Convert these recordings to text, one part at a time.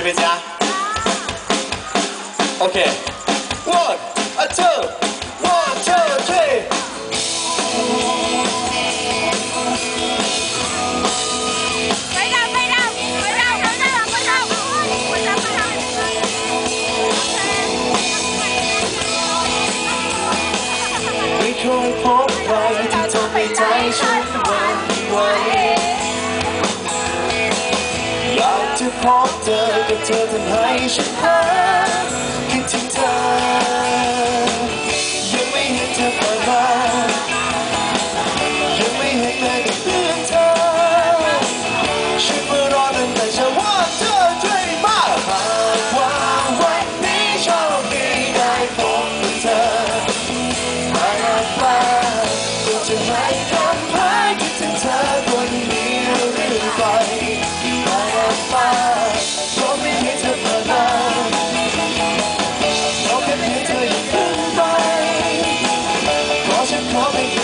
ช่ไหมจ๊ค one a two Potter. พบใครที่ทำให้ใจฉันวั่นไหวอยากจะพบเธอ doesn't hide your Come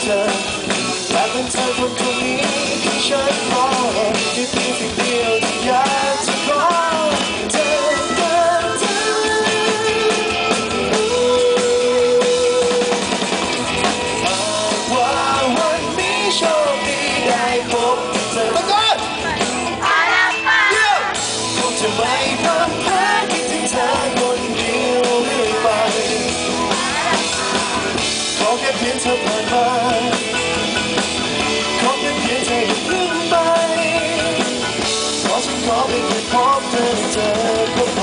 structure, having time for communication. เธอผ่านมาขอเพียเพียงเธออย่าพิ่งไปขอฉันขอเพียงแค่พบเธอเจอ